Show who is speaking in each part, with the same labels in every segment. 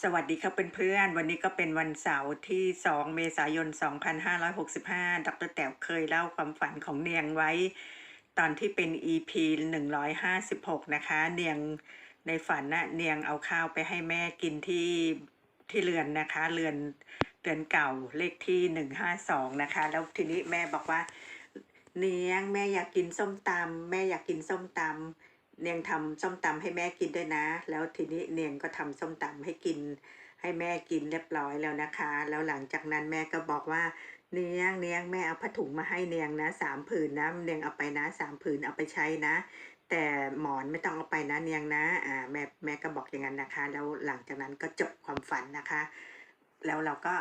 Speaker 1: สวัสดีครับเพื่อนๆ วันนี้ก็เป็นวันเสาร์ที่ 2 เมษายน 2565 ดรแต๋วเคยเล่าความฝันของเนียงไว้ ตอนที่เป็น EP 156 นะคะ เนียงในฝันนะเนียงเอาข้าวไปให้แม่กินที่ที่เรือนนะคะ เรือนเรือนเก่าเลขที่ 152 นะคะ แล้วทีนี้แม่บอกว่า เนียงแม่อยากกินส้มตำแม่อยากกินส้มตำ เนียงทำส้มตำให้แม่กินด้วยนะ แล้วทีนี้เนียงก็ทำส้มตำให้กิน ให้แม่กินเรียบร้อยแล้วนะคะ แล้วหลังจากนั้นแม่ก็บอกว่าเนียงเนียงแม่เอาผ้าถุงมาให้เนียงนะสามผืนนะเนียงเอาไปนะสามผืนเอาไปใช้นะ แต่หมอนไม่ต้องเอาไปนะเนียงนะอ่าแม่แม่ก็บอกอย่างนั้นนะคะ แล้วหลังจากนั้นก็จบความฝันนะคะ แล้วเราก็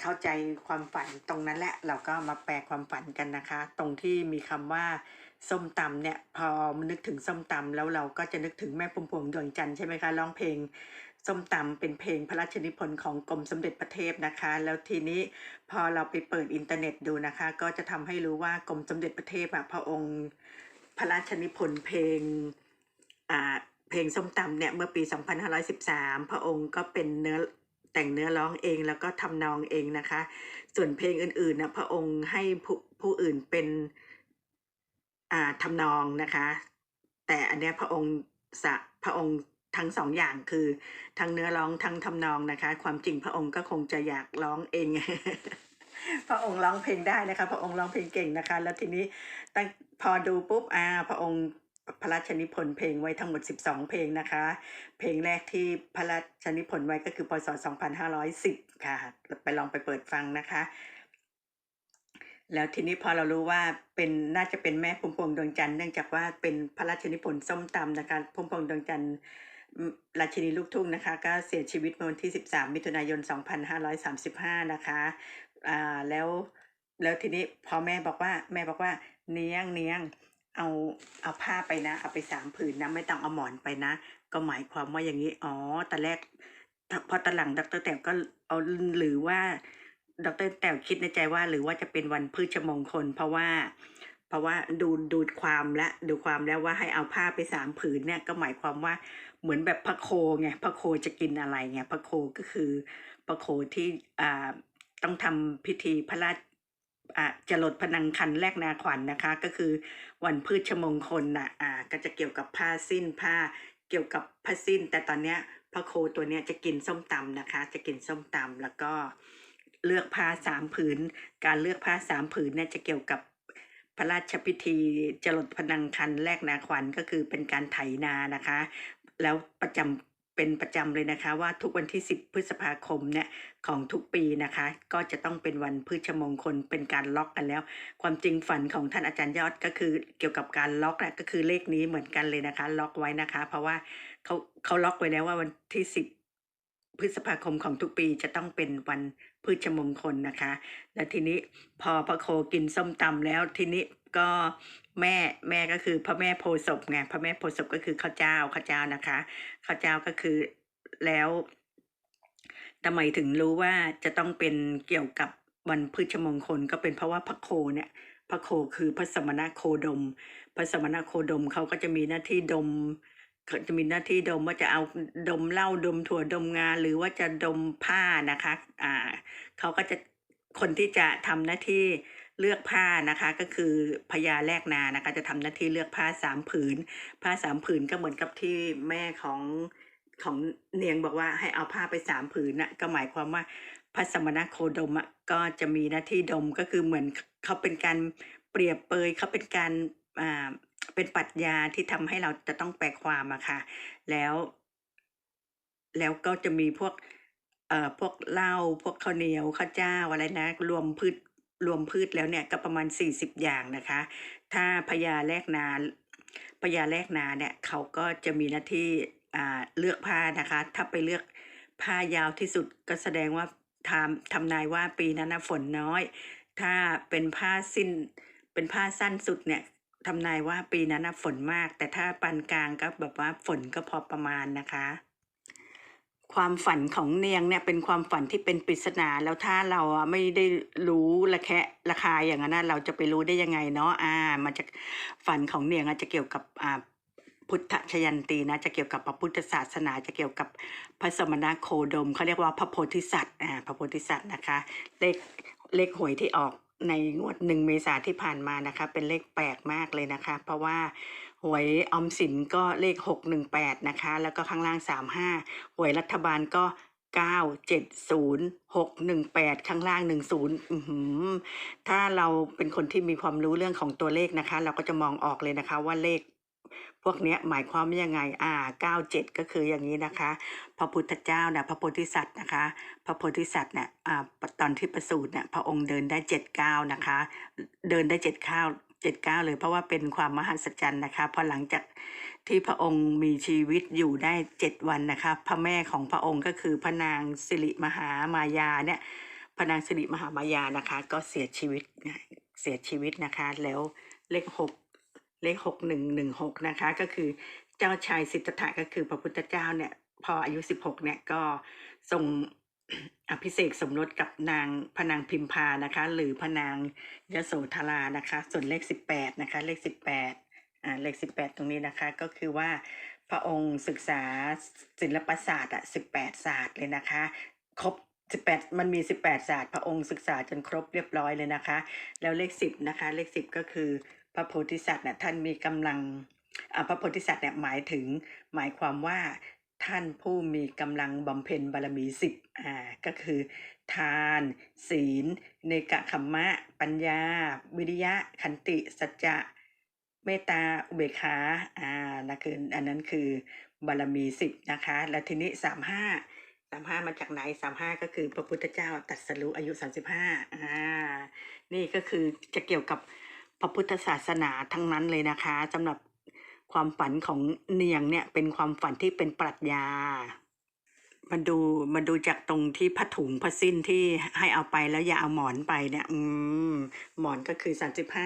Speaker 1: เข้าใจความฝันตรงนั้นแหละเราก็มาแปลความฝันกันนะคะ ตรงที่มีคำว่า ส้มตำเนี่ยพอมนึกถึงส้มตำแล้วเราก็จะนึกถึงแม่พุ่มพวงดวงจันทร์ใช่ไหมคะร้องเพลงส้มตำเป็นเพลงพระราชนิพนธ์ของกรมสมเด็จพระเทพนะคะ แล้วทีนี้พอเราไปเปิดอินเทอร์เน็ตดูนะคะ ก็จะทำให้รู้ว่ากรมสมเด็จพระเทพอะพระองค์พระราชนิพนธ์เพลงอ่าเพลงส้มตำเนี่ยเมื่อปี 2513 พระองค์ก็เป็นเนื้อแต่งเนื้อร้องเองแล้วก็ทำนองเองนะคะ ส่วนเพลงอื่นๆนะพระองค์ให้ผู้ผู้อื่นเป็น ทำนองนะคะ แต่อันเนี้ยพระองค์สะพระองค์ทั้งสองอย่างคือทั้งเนื้อร้องทั้งทำนองนะคะ ความจริงพระองค์ก็คงจะอยากร้องเอง พระองค์ร้องเพลงได้นะคะ พระองค์ร้องเพลงเก่งนะคะ แล้วทีนี้ตั้งพอดูปุ๊บอ่าพระองค์พระราชนิพนธ์เพลงไว้ทั้งหมด 12 เพลงนะคะ เพลงแรกที่พระราชนิพนธ์ไว้ก็คือพศ 2510 ค่ะ ไปลองไปเปิดฟังนะคะ แล้วทีนี้พอเรารู้ว่าเป็นน่าจะเป็นแม่พุ่มพวงดวงจันทร์เนื่องจากว่าเป็นพระราชนิพนธ์ส้มตำนะคะพุ่มพวงดวงจันทร์ราชินีลูกทุ่งนะคะ ก็เสียชีวิตเมื่อวันที่ 13 มิถุนายน 2535 นะคะอ่าแล้วแล้วทีนี้พอแม่บอกว่าแม่บอกว่าเนียงเนียงเอาเอาผ้าไปนะ เอาไปสามผืนนะไม่ต้องเอาหมอนไปนะ ก็หมายความว่าอย่างนี้อ๋อตอนแรกพอตอนหลังดรแต้วก็เอาหรือว่า ดรแต้วคิดในใจว่า หรือว่าจะเป็นวันพฤชมงคล เพราะว่า เพราะว่าดูดูความและดูความแล้วว่าให้เอาผ้าไปสามผืนเนี่ยก็หมายความว่าเหมือนแบบพระโคไงพระโคจะกินอะไรไงพระโคก็คือพระโคที่อ่าต้องทำพิธีพระราชอ่าจรดพนังคันแรกนาขวัญนะคะ ก็คือวันพฤชมงคลน่ะอ่าก็จะเกี่ยวกับผ้าสิ้นผ้าเกี่ยวกับผ้าสิ้น แต่ตอนเนี้ยพระโคตัวเนี้ยจะกินส้มตำนะคะ จะกินส้มตำแล้วก็ เลือกผ้าสามผืน การเลือกผ้าสามผืนเนี่ยจะเกี่ยวกับพระราชพิธีจรดพนังคันแรกนาขวัญก็คือเป็นการไถนานะคะ แล้วประจำเป็นประจำเลยนะคะว่าทุกวันที่ 10 พฤษภาคมเนี่ยของทุกปีนะคะ ก็จะต้องเป็นวันพฤชมงคลเป็นการล็อกกันแล้ว ความจริงฝันของท่านอาจารย์ยอดก็คือเกี่ยวกับการล็อกนะก็คือเลขนี้เหมือนกันเลยนะคะ ล็อกไว้นะคะ เพราะว่าเขาเขาล็อกไว้แล้วว่าวันที่ 10 พฤษภาคมของทุกปีจะต้องเป็นวันพฤชมงคลนะคะ แล้วทีนี้พอพระโคกินส้มตำแล้วทีนี้ก็แม่แม่ก็คือพระแม่โพศพไงพระแม่โพศพก็คือข้าวเจ้าข้าวเจ้านะคะข้าวเจ้าก็คือแล้วทำไมถึงรู้ว่าจะต้องเป็นเกี่ยวกับวันพฤชมงคลก็เป็นเพราะว่าพระโคเนี่ยพระโคคือพระสมณโคดม พระสมณโคดมเขาก็จะมีหน้าที่ดม เขาจะมีหน้าที่ดมว่าจะเอาดมเหล้าดมถั่วดมงา หรือว่าจะดมผ้านะคะอ่าเขาก็จะคนที่จะทำหน้าที่เลือกผ้านะคะ ก็คือพญาแลกนานะคะ จะทำหน้าที่เลือกผ้าสามผืน ผ้าสามผืนก็เหมือนกับที่แม่ของของเนียงบอกว่าให้เอาผ้าไปสามผืนน่ะก็หมายความว่าพระสมณโคดมก็จะมีหน้าที่ดมก็คือเหมือนเขาเป็นการเปรียบเปยเขาเป็นการอ่า เป็นปรัชญาที่ทำให้เราจะต้องแปลความอะค่ะ แล้ว แล้วก็จะมีพวก เอ่อ พวกเหล้า พวกข้าวเหนียว ข้าวเจ้าอะไรนะ รวมพืช รวมพืชแล้วเนี่ยก็ประมาณ 40 อย่างนะคะ ถ้าพญาแลกนาพญาแลกนาเนี่ยเขาก็จะมีหน้าที่อ่าเลือกผ้านะคะ ถ้าไปเลือกผ้ายาวที่สุดก็แสดงว่าทำทำนายว่าปีนั้นนะฝนน้อย ถ้าเป็นผ้าสิ้นเป็นผ้าสั้นสุดเนี่ย ทำนายว่าปีนั้นนะฝนมาก แต่ถ้าปานกลางก็แบบว่าฝนก็พอประมาณนะคะ ความฝันของเนียงเนี่ยเป็นความฝันที่เป็นปริศนาแล้วถ้าเราอะไม่ได้รู้ระแคะระคายอย่างนั้นเราจะไปรู้ได้ยังไงเนาะอ่ามันจะฝันของเนียงอาจจะเกี่ยวกับอ่าพุทธชยันตีนะจะเกี่ยวกับพระพุทธศาสนาจะเกี่ยวกับพระสมณโคดมเขาเรียกว่าพระโพธิสัตว์อ่าพระโพธิสัตว์นะคะเลขเลขหวยที่ออก ในงวดหนึ่งเมษาที่ผ่านมานะคะ เป็นเลขแปลกมากเลยนะคะ เพราะว่าหวยออมสินก็เลข 618 นะคะ แล้วก็ข้างล่าง 35 หวยรัฐบาลก็ 970618 ข้างล่าง 10อืถ้าเราเป็นคนที่มีความรู้เรื่องของตัวเลขนะคะ เราก็จะมองออกเลยนะคะว่าเลข พวกเนี้ยหมายความว่ายังไงอ่า97 ก็คืออย่างงี้นะคะ พระพุทธเจ้าน่ะพระโพธิสัตว์นะคะ พระโพธิสัตว์เนี่ยอ่าตอนที่ประสูติเนี่ยพระองค์เดินได้7ก้านะคะ เดินได้7ก้าว7ก้าเลยเพราะว่าเป็นความมหัศจรรย์นะคะพอหลังจากที่พระองค์มีชีวิตอยู่ได้ 7 วันนะคะ พระแม่ของพระองค์ก็คือพระนางสิริมหามายาเนี่ยพระนางสิริมหามายานะคะ ก็เสียชีวิตเสียชีวิตนะคะ แล้วเลข6 เลข6116นะคะ ก็คือเจ้าชายสิทธัตถะก็คือพระพุทธเจ้าเนี่ยพออายุ16เนี่ยก็ทรงอภิเษกสมรสกับนางพนางพิมพานะคะ หรือพนางยโสธรานะคะ ส่วนเลข18นะคะ เลข18อ่าเลข18ตรงนี้นะคะ ก็คือว่าพระองค์ศึกษาศิลปศาสตร์อะ18ศาสตร์เลยนะคะ ครบ18มันมี18ศาสตร์ พระองค์ศึกษาจนครบเรียบร้อยเลยนะคะ แล้วเลข10นะคะ เลข10ก็คือ พระโพธิสัตว์น่ะท่านมีกำลังอ่าพระโพธิสัตว์เนี่ยหมายถึงหมายความว่าท่านผู้มีกำลังบำเพ็ญบารมี10อ่าก็คือ ทาน ศีลเนกขัมมะ ปัญญา วิริยะ ขันติ สัจจะเมตตาอุเบกขาอ่านั่นคืออันนั้นคือบารมี10นะคะ แล้วทีนี้35 35มห้ามาจากไหน35ก็คือพระพุทธเจ้าตรัสรู้อายุ35อานี่ก็คือจะเกี่ยวกับ ระพุทธศาสนาทั้งนั้นเลยนะคะสำหรับความฝันของเนียงเนี่ยเป็นความฝันที่เป็นปรัชญามาดูมาดูจากตรงที่ผ้าถุงผ้าสิ้นที่ให้เอาไปแล้วอย่าเอาหมอนไปเนี่ยอืมหมอนก็คือ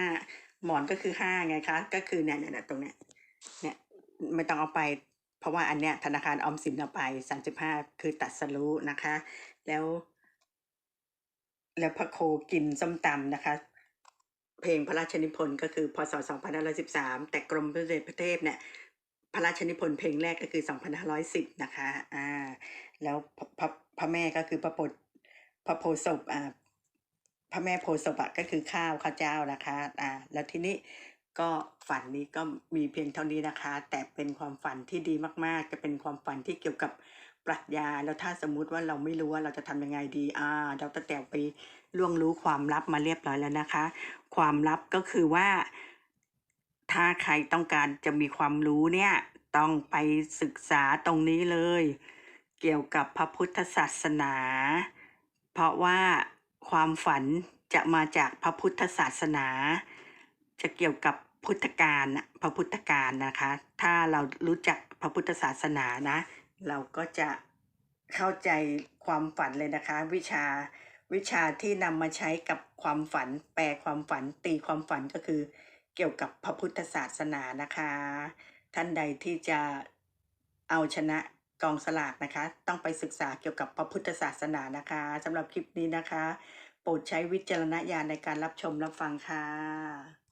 Speaker 1: 35หมอนก็คือ5ไงคะ ก็คือเนี่ยเนี่ยตรงเนี้ยเนี่ยไม่ต้องเอาไป เพราะว่าอันเนี้ยธนาคารออมสินเอาไป35คือตรัสรู้นะคะ แล้ว แล้วพระโคกินส้มตำนะคะ เพลงพระราชนิพนธ์ก็คือพ.ศ.2513 แต่กรมสมเด็จพระเทพเนี่ยพระราชนิพนธ์เพลงแรกก็คือ 2510 นะคะอ่าแล้วพพระพระแม่ก็คือพระโพพระโพศพอ่าพระแม่โพศพอะก็คือข้าวข้าวเจ้านะคะอ่าแล้วทีนี้ก็ฝันนี้ก็มีเพียงเท่านี้นะคะ แต่เป็นความฝันที่ดีมากๆ จะเป็นความฝันที่เกี่ยวกับ ปรัชญาแล้วถ้าสมมุติว่าเราไม่รู้ว่าเราจะทำยังไงดีอาดร.แต๋วไปล่วงรู้ความลับมาเรียบร้อยแล้วนะคะ ความลับก็คือว่า ถ้าใครต้องการจะมีความรู้เนี่ยต้องไปศึกษาตรงนี้เลย เกี่ยวกับพระพุทธศาสนา เพราะว่าความฝันจะมาจากพระพุทธศาสนา จะเกี่ยวกับพุทธกาลน่ะพระพุทธกาลนะคะ ถ้าเรารู้จักพระพุทธศาสนานะ เราก็จะเข้าใจความฝันเลยนะคะ วิชาวิชาที่นำมาใช้กับความฝัน แปลความฝันตีความฝันก็คือ เกี่ยวกับพระพุทธศาสนานะคะ ท่านใดที่จะเอาชนะกองสลากนะคะ ต้องไปศึกษาเกี่ยวกับพระพุทธศาสนานะคะสำหรับคลิปนี้นะคะ โปรดใช้วิจารณญาณในการรับชมรับฟังค่ะ